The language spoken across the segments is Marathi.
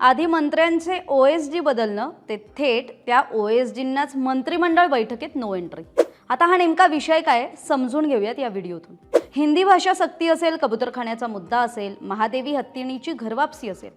आधी मंत्र्यांचे ओ एस डी बदलणं ते थेट त्या ओ एस डींनाच मंत्रिमंडळ बैठकीत नो एंट्री आता हा नेमका विषय काय समजून घेऊयात या व्हिडिओतून. हिंदी भाषा सक्ती असेल कबूतरखान्याचा मुद्दा असेल महादेवी हत्तीणीची घरवापसी असेल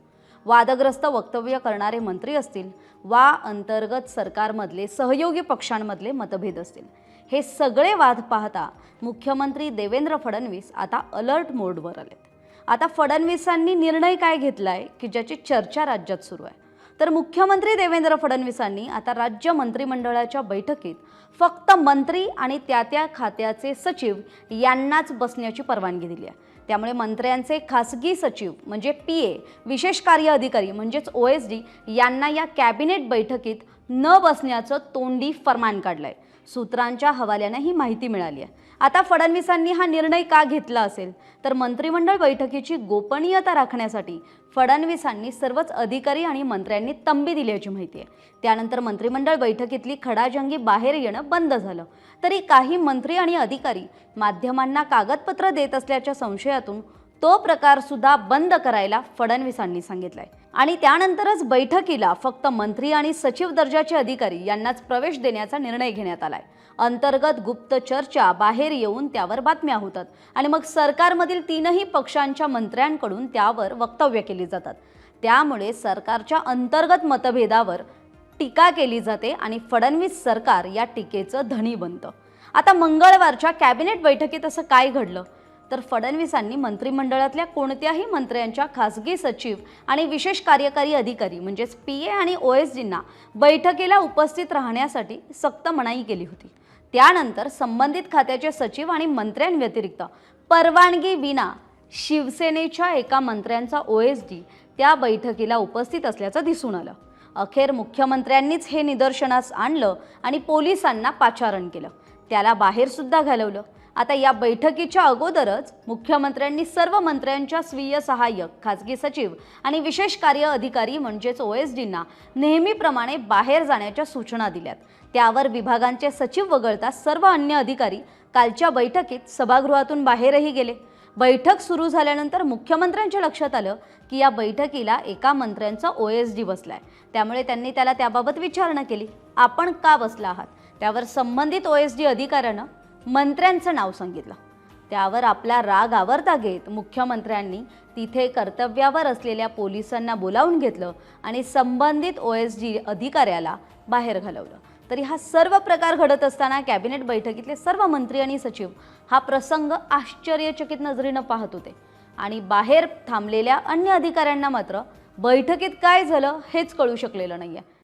वादग्रस्त वक्तव्य करणारे मंत्री असतील वा अंतर्गत सरकारमधले सहयोगी पक्षांमधले मतभेद असतील. हे सगळे वाद पाहता मुख्यमंत्री देवेंद्र फडणवीस आता अलर्ट मोडवर आलेत. आता फडणवीसांनी निर्णय काय घेतलाय की ज्याची चर्चा राज्यात सुरू आहे? तर मुख्यमंत्री देवेंद्र फडणवीसांनी आता राज्य मंत्रिमंडळाच्या बैठकीत फक्त मंत्री आणि त्या त्या खात्याचे सचिव यांनाच बसण्याची परवानगी दिली आहे. त्यामुळे मंत्र्यांचे खासगी सचिव म्हणजे पी ए विशेष कार्य अधिकारी म्हणजेच ओ एस डी यांना या कॅबिनेट बैठकीत न बसण्याचं तोंडी फरमान काढलंय. सूत्रांच्या हवाल्यानं ही माहिती मिळाली आहे आता फडणवीसांनी हा निर्णय का घेतला असेल? तर मंत्रिमंडळ बैठकीची गोपनीयता राखण्यासाठी फडणवीसांनी सर्वच अधिकारी आणि मंत्र्यांनी तंबी दिल्याची माहिती आहे. त्यानंतर मंत्रिमंडळ बैठकीतली खडाजंगी बाहेर येणं बंद झालं. तरी काही मंत्री आणि अधिकारी माध्यमांना कागदपत्र देत असल्याच्या संशयातून तो प्रकार सुद्धा बंद करायला फडणवीसांनी सांगितलाय. आणि त्यानंतरच बैठकीला फक्त मंत्री आणि सचिव दर्जाचे अधिकारी यांनाच प्रवेश देण्याचा निर्णय घेण्यात आलाय. अंतर्गत गुप्त चर्चा बाहेर येऊन त्यावर बातम्या होतात आणि मग सरकारमधील तीनही पक्षांच्या मंत्र्यांकडून त्यावर वक्तव्य केली जातात. त्यामुळे सरकारच्या अंतर्गत मतभेदावर टीका केली जाते आणि फडणवीस सरकार या टीकेचं धनी बनतं. आता मंगळवारच्या कॅबिनेट बैठकीत असं काय घडलं? तर फडणवीसांनी मंत्रिमंडळातल्या कोणत्याही मंत्र्यांच्या खासगी सचिव आणि विशेष कार्यकारी अधिकारी म्हणजेच पी ए आणि ओ एस जींना बैठकीला उपस्थित राहण्यासाठी सक्त मनाई केली होती. त्यानंतर संबंधित खात्याचे सचिव आणि मंत्र्यांव्यतिरिक्त परवानगी विना शिवसेनेच्या एका मंत्र्यांचा ओ एस डी त्या बैठकीला उपस्थित असल्याचं दिसून आलं. अखेर मुख्यमंत्र्यांनीच हे निदर्शनास आणलं आणि पोलिसांना पाचारण केलं. त्याला बाहेरसुद्धा घालवलं. आता या बैठकीच्या अगोदरच मुख्यमंत्र्यांनी सर्व मंत्र्यांच्या स्वीय सहाय्यक खासगी सचिव आणि विशेष कार्य अधिकारी म्हणजेच ओ एस डींना नेहमीप्रमाणे बाहेर जाण्याच्या सूचना दिल्यात. त्यावर विभागांचे सचिव वगळता सर्व अन्य अधिकारी कालच्या बैठकीत सभागृहातून बाहेरही गेले. बैठक सुरू झाल्यानंतर मुख्यमंत्र्यांच्या लक्षात आलं की या बैठकीला एका मंत्र्यांचा ओ एस डी बसलाय. त्यामुळे त्यांनी त्याला त्याबाबत विचारणा केली. आपण का बसला आहात? त्यावर संबंधित ओ एस डी अधिकाऱ्यानं मंत्र्यांचं नाव सांगितलं. त्यावर आपला राग आवरता घेत मुख्यमंत्र्यांनी तिथे कर्तव्यावर असलेल्या पोलिसांना बोलावून घेतलं आणि संबंधित ओ एस जी अधिकाऱ्याला बाहेर घालवलं. तरी हा सर्व प्रकार घडत असताना कॅबिनेट बैठकीतले सर्व मंत्री आणि सचिव हा प्रसंग आश्चर्यचकित नजरेनं पाहत होते. आणि बाहेर थांबलेल्या अन्य अधिकाऱ्यांना मात्र बैठकीत काय झालं हेच कळू शकलेलं नाही आहे